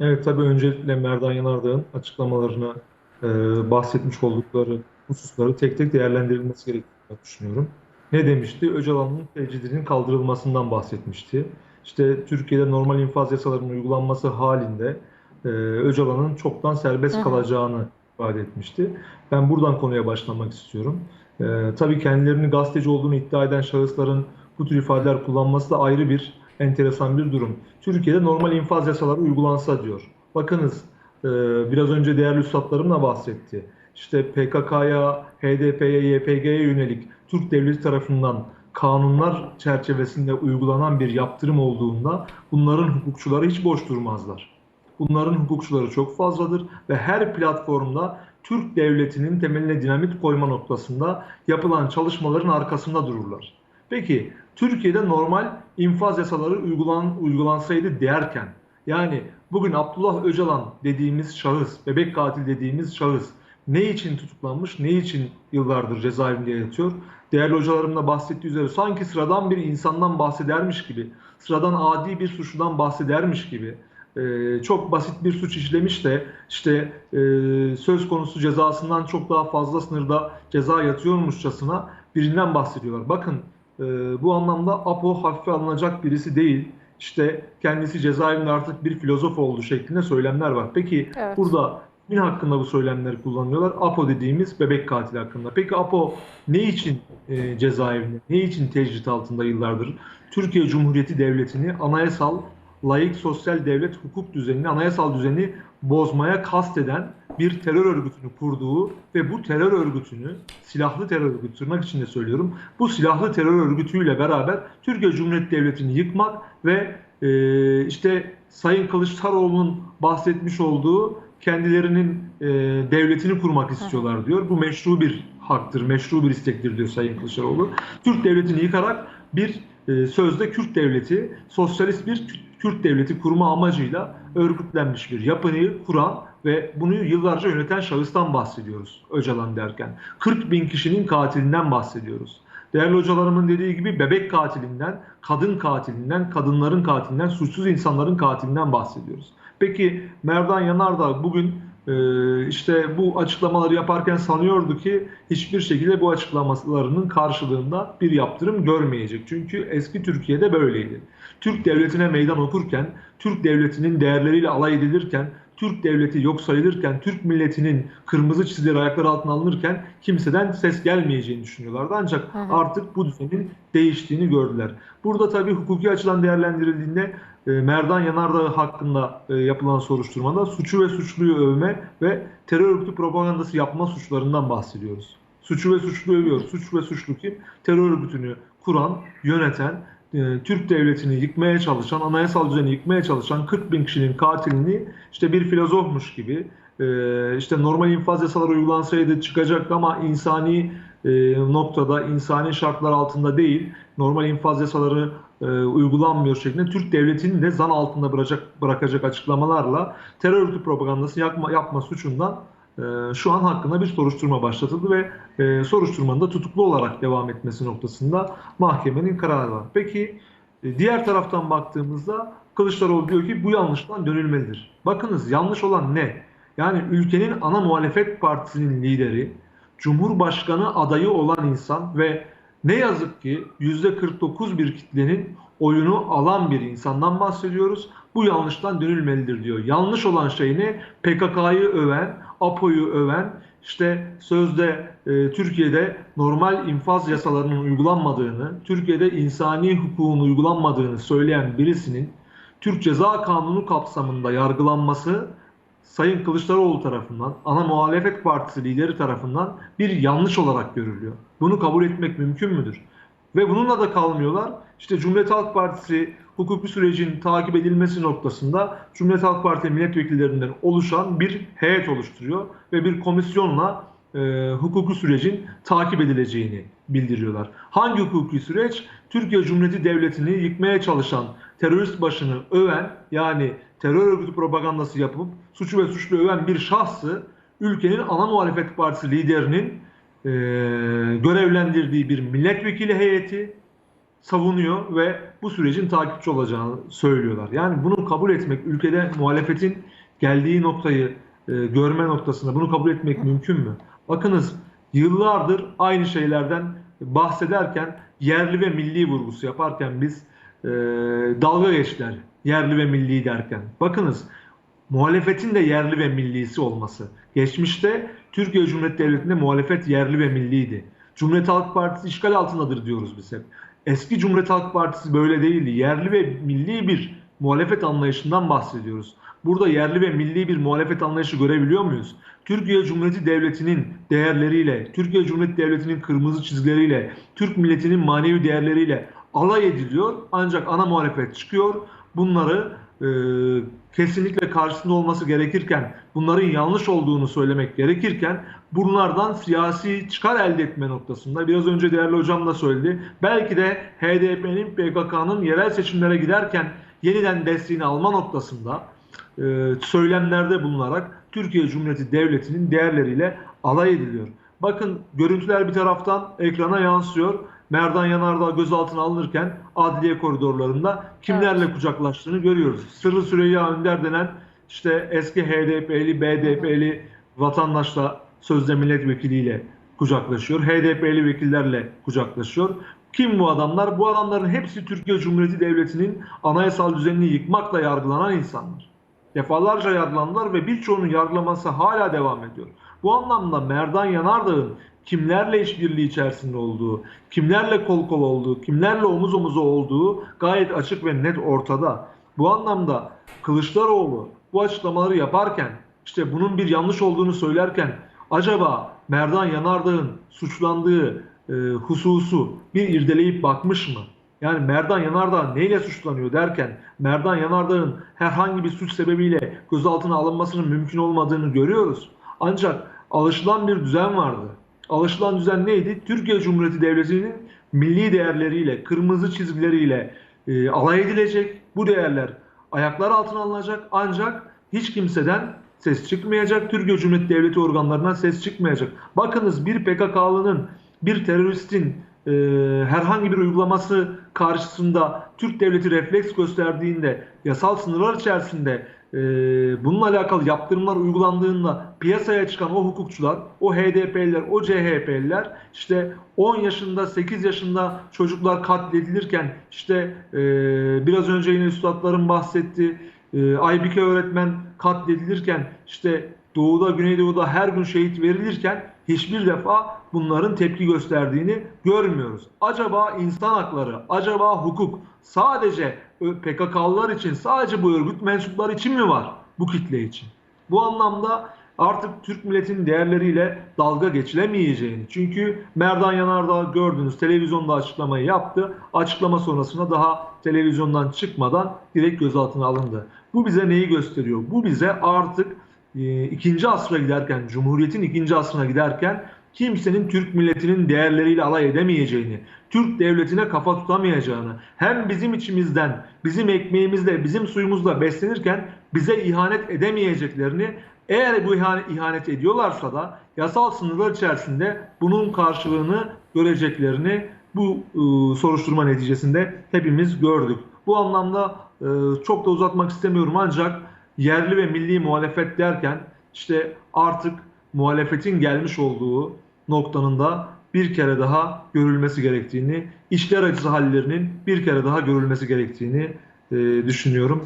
Evet tabii öncelikle Merdan Yanardağ'ın açıklamalarına e, bahsetmiş oldukları hususları tek tek değerlendirilmesi gerektiğini düşünüyorum. Ne demişti? Öcalan'ın tecridinin kaldırılmasından bahsetmişti. İşte Türkiye'de normal infaz yasalarının uygulanması halinde e, Öcalan'ın çoktan serbest hı. kalacağını ifade etmişti. Ben buradan konuya başlamak istiyorum. E, tabii kendilerini gazeteci olduğunu iddia eden şahısların bu tür ifadeler kullanması da ayrı bir enteresan bir durum. Türkiye'de normal infaz yasaları uygulansa diyor. Bakınız e, biraz önce değerli üstadlarım da bahsetti. İşte PKK'ya, HDP'ye, YPG'ye yönelik Türk devleti tarafından kanunlar çerçevesinde uygulanan bir yaptırım olduğunda bunların hukukçuları hiç boş durmazlar. Bunların hukukçuları çok fazladır ve her platformda Türk devletinin temeline dinamit koyma noktasında yapılan çalışmaların arkasında dururlar. Peki Türkiye'de normal infaz yasaları uygulan, uygulansaydı derken yani bugün Abdullah Öcalan dediğimiz şahıs, bebek katil dediğimiz şahıs ne için tutuklanmış, ne için yıllardır cezaevinde yatıyor? Değerli hocalarım da bahsettiği üzere sanki sıradan bir insandan bahsedermiş gibi, sıradan adi bir suçludan bahsedermiş gibi e, çok basit bir suç işlemiş de işte e, söz konusu cezasından çok daha fazla sınırda ceza yatıyormuşçasına birinden bahsediyorlar. Bakın bu anlamda Apo hafife alınacak birisi değil. İşte kendisi cezaevinde artık bir filozof oldu şeklinde söylemler var. Peki Evet. burada kimin hakkında bu söylemleri kullanıyorlar? Apo dediğimiz bebek katili hakkında. Peki Apo ne için e, cezaevinde, ne için tecrit altında yıllardır? Türkiye Cumhuriyeti Devleti'ni anayasal, layık sosyal devlet hukuk düzenini, anayasal düzeni bozmaya kasteden bir terör örgütünü kurduğu ve bu terör örgütünü, silahlı terör örgütü tırnak içinde söylüyorum, bu silahlı terör örgütüyle beraber Türkiye Cumhuriyeti Devleti'ni yıkmak ve e, işte Sayın Kılıçdaroğlu'nun bahsetmiş olduğu kendilerinin e, devletini kurmak istiyorlar diyor. Bu meşru bir haktır, meşru bir istektir diyor Sayın Kılıçdaroğlu. Türk devletini yıkarak bir e, sözde Kürt devleti, sosyalist bir Kürt devleti kurma amacıyla örgütlenmiş bir yapıyı kuran ve bunu yıllarca yöneten şahıstan bahsediyoruz Öcalan derken. 40 bin kişinin katilinden bahsediyoruz. Değerli hocalarımın dediği gibi bebek katilinden, kadın katilinden, kadınların katilinden, suçsuz insanların katilinden bahsediyoruz. Peki Merdan Yanardağ bugün işte bu açıklamaları yaparken sanıyordu ki hiçbir şekilde bu açıklamalarının karşılığında bir yaptırım görmeyecek. Çünkü eski Türkiye'de böyleydi. Türk devletine meydan okurken, Türk devletinin değerleriyle alay edilirken, Türk devleti yok sayılırken, Türk milletinin kırmızı çizgileri ayakları altına alınırken kimseden ses gelmeyeceğini düşünüyorlardı. Ancak Hı hı. artık bu düzenin değiştiğini gördüler. Burada tabii hukuki açıdan değerlendirildiğinde Merdan Yanardağ hakkında e, yapılan soruşturmada suçu ve suçluyu övme ve terör örgütü propagandası yapma suçlarından bahsediyoruz. Suçu ve suçluyu övüyor. Suç ve suçlu kim? Terör örgütünü kuran, yöneten, e, Türk devletini yıkmaya çalışan, anayasal düzeni yıkmaya çalışan 40 bin kişinin katilini işte bir filozofmuş gibi e, işte normal infaz yasaları uygulansaydı çıkacaktı ama insani e, noktada, insani şartlar altında değil, normal infaz yasaları e, uygulanmıyor şeklinde Türk devletini de zan altında bırakacak, bırakacak açıklamalarla terör örgütü propagandası yapma, yapma suçundan e, şu an hakkında bir soruşturma başlatıldı ve e, soruşturmanın da tutuklu olarak devam etmesi noktasında mahkemenin kararı var. Peki e, diğer taraftan baktığımızda Kılıçdaroğlu diyor ki bu yanlıştan dönülmelidir. Bakınız yanlış olan ne? Yani ülkenin ana muhalefet partisinin lideri, Cumhurbaşkanı adayı olan insan ve ne yazık ki %49 bir kitlenin oyunu alan bir insandan bahsediyoruz. Bu yanlıştan dönülmelidir diyor. Yanlış olan şey ne? PKK'yı öven, APO'yu öven, işte sözde e, Türkiye'de normal infaz yasalarının uygulanmadığını, Türkiye'de insani hukukun uygulanmadığını söyleyen birisinin Türk Ceza Kanunu kapsamında yargılanması Sayın Kılıçdaroğlu tarafından, ana muhalefet partisi lideri tarafından bir yanlış olarak görülüyor. Bunu kabul etmek mümkün müdür? Ve bununla da kalmıyorlar. İşte Cumhuriyet Halk Partisi hukuki sürecin takip edilmesi noktasında Cumhuriyet Halk Partisi milletvekillerinden oluşan bir heyet oluşturuyor ve bir komisyonla e, hukuki sürecin takip edileceğini bildiriyorlar. Hangi hukuki süreç? Türkiye Cumhuriyeti Devleti'ni yıkmaya çalışan terörist başını öven yani terör örgütü propagandası yapıp suçu ve suçlu öven bir şahsı ülkenin ana muhalefet partisi liderinin e, görevlendirdiği bir milletvekili heyeti savunuyor ve bu sürecin takipçi olacağını söylüyorlar. Yani bunu kabul etmek, ülkede muhalefetin geldiği noktayı e, görme noktasında bunu kabul etmek mümkün mü? Bakınız yıllardır aynı şeylerden bahsederken yerli ve milli vurgusu yaparken biz e, dalga geçtiler. Yerli ve milli derken. Bakınız muhalefetin de yerli ve millisi olması. Geçmişte Türkiye Cumhuriyeti Devleti'nde muhalefet yerli ve milliydi. Cumhuriyet Halk Partisi işgal altındadır diyoruz biz hep. Eski Cumhuriyet Halk Partisi böyle değildi. Yerli ve milli bir muhalefet anlayışından bahsediyoruz. Burada yerli ve milli bir muhalefet anlayışı görebiliyor muyuz? Türkiye Cumhuriyeti Devleti'nin değerleriyle, Türkiye Cumhuriyeti Devleti'nin kırmızı çizgileriyle, Türk milletinin manevi değerleriyle alay ediliyor. Ancak ana muhalefet çıkıyor. Bunları e, kesinlikle karşısında olması gerekirken, bunların yanlış olduğunu söylemek gerekirken bunlardan siyasi çıkar elde etme noktasında biraz önce değerli hocam da söyledi. Belki de HDP'nin PKK'nın yerel seçimlere giderken yeniden desteğini alma noktasında e, söylemlerde bulunarak Türkiye Cumhuriyeti Devleti'nin değerleriyle alay ediliyor. Bakın görüntüler bir taraftan ekrana yansıyor. Merdan Yanardağ gözaltına alınırken adliye koridorlarında kimlerle Evet. kucaklaştığını görüyoruz. Sırrı Süreyya Önder denen işte eski HDP'li, BDP'li vatandaşla sözde milletvekiliyle kucaklaşıyor. HDP'li vekillerle kucaklaşıyor. Kim bu adamlar? Bu adamların hepsi Türkiye Cumhuriyeti Devleti'nin anayasal düzenini yıkmakla yargılanan insanlar. Defalarca yargılandılar ve birçoğunun yargılaması hala devam ediyor. Bu anlamda Merdan Yanardağ'ın kimlerle işbirliği içerisinde olduğu, kimlerle kol kol olduğu, kimlerle omuz omuza olduğu gayet açık ve net ortada. Bu anlamda Kılıçdaroğlu bu açıklamaları yaparken, işte bunun bir yanlış olduğunu söylerken acaba Merdan Yanardağ'ın suçlandığı e, hususu bir irdeleyip bakmış mı? Yani Merdan Yanardağ neyle suçlanıyor derken Merdan Yanardağ'ın herhangi bir suç sebebiyle gözaltına alınmasının mümkün olmadığını görüyoruz. Ancak alışılan bir düzen vardı. Alışılan düzen neydi? Türkiye Cumhuriyeti Devleti'nin milli değerleriyle, kırmızı çizgileriyle e, alay edilecek. Bu değerler ayaklar altına alınacak ancak hiç kimseden ses çıkmayacak. Türkiye Cumhuriyeti Devleti organlarından ses çıkmayacak. Bakınız bir PKK'lının, bir teröristin e, herhangi bir uygulaması karşısında Türk devleti refleks gösterdiğinde, yasal sınırlar içerisinde e, bununla alakalı yaptırımlar uygulandığında piyasaya çıkan o hukukçular, o HDP'liler, o CHP'liler işte 10 yaşında, 8 yaşında çocuklar katledilirken işte e, biraz önce yine üstadların bahsetti, e, Aybike öğretmen katledilirken işte Doğuda, Güneydoğu'da her gün şehit verilirken hiçbir defa bunların tepki gösterdiğini görmüyoruz. Acaba insan hakları, acaba hukuk sadece PKK'lılar için, sadece bu örgüt mensupları için mi var? Bu kitle için. Bu anlamda artık Türk milletinin değerleriyle dalga geçilemeyeceğini. Çünkü Merdan Yanardağ gördünüz televizyonda açıklamayı yaptı. Açıklama sonrasında daha televizyondan çıkmadan direkt gözaltına alındı. Bu bize neyi gösteriyor? Bu bize artık e, ikinci asra giderken, Cumhuriyet'in ikinci asrına giderken kimsenin Türk milletinin değerleriyle alay edemeyeceğini, Türk devletine kafa tutamayacağını, hem bizim içimizden, bizim ekmeğimizle, bizim suyumuzla beslenirken bize ihanet edemeyeceklerini, eğer bu ihanet, ediyorlarsa da yasal sınırlar içerisinde bunun karşılığını göreceklerini bu e, soruşturma neticesinde hepimiz gördük. Bu anlamda e, çok da uzatmak istemiyorum ancak yerli ve milli muhalefet derken işte artık muhalefetin gelmiş olduğu noktanın da bir kere daha görülmesi gerektiğini, işler acısı hallerinin bir kere daha görülmesi gerektiğini e, düşünüyorum.